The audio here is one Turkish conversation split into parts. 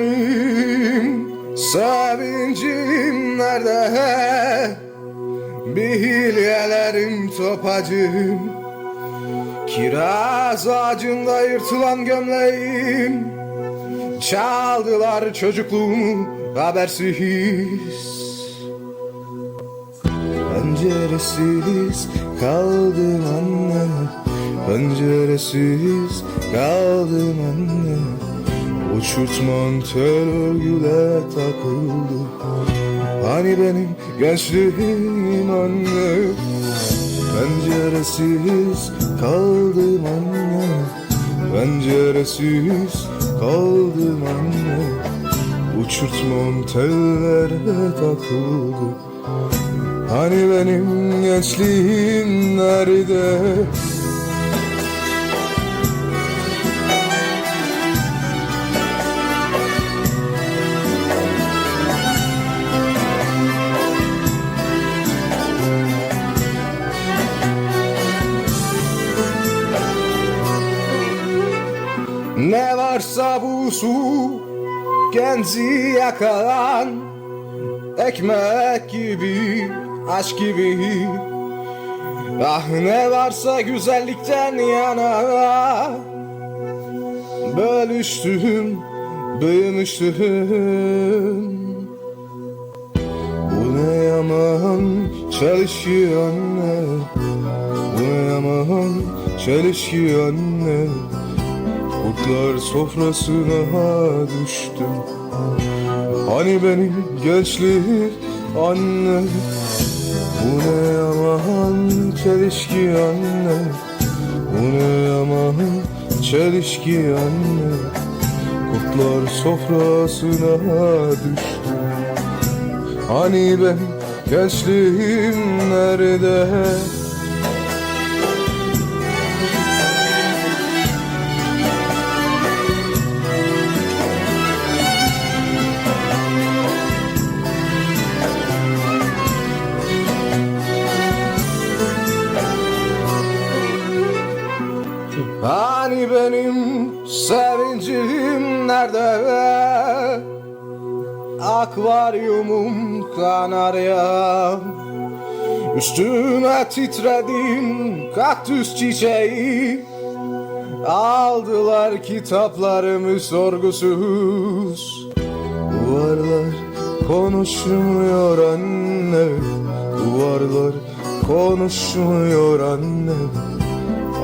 benim Sevincim nerede? Bir hilyelerim topacım Kiraz ağacında yırtılan gömleğim. Çaldılar çocukluğumu habersiz. Penceresiz kaldım anne Penceresiz kaldım anne. Uçurtman tel örgüle takıldı. Hani benim gençliğim anne? Penceresiz kaldım anne. Penceresiz kaldım anne. Uçurtmam tellere takıldı. Hani benim gençliğim nerede? Varsa bu su genci yakalan Ekmek gibi, aşk gibi. Ah ne varsa güzellikten yana Bölüştüm, büyümüştüm. Bu ne yaman çelişki anne Bu ne yaman çelişki anne Kurtlar sofrasına düştüm Hani benim gençliğim anne Bu ne yaman çelişki anne Bu ne yaman çelişki anne Kurtlar sofrasına düştüm Hani benim gençliğim nerede? Benim sevincim nerede? Akvaryumum kanarya Üstüme titredim kaktüs çiçeği. Aldılar kitaplarımı sorgusuz. Duvarlar konuşmuyor anne. Duvarlar konuşmuyor anne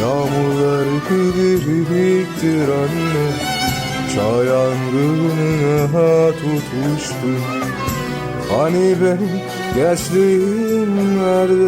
Yağmurlar biriktir anne. Çay yangınına tutuştu Hani benim gençliğim nerede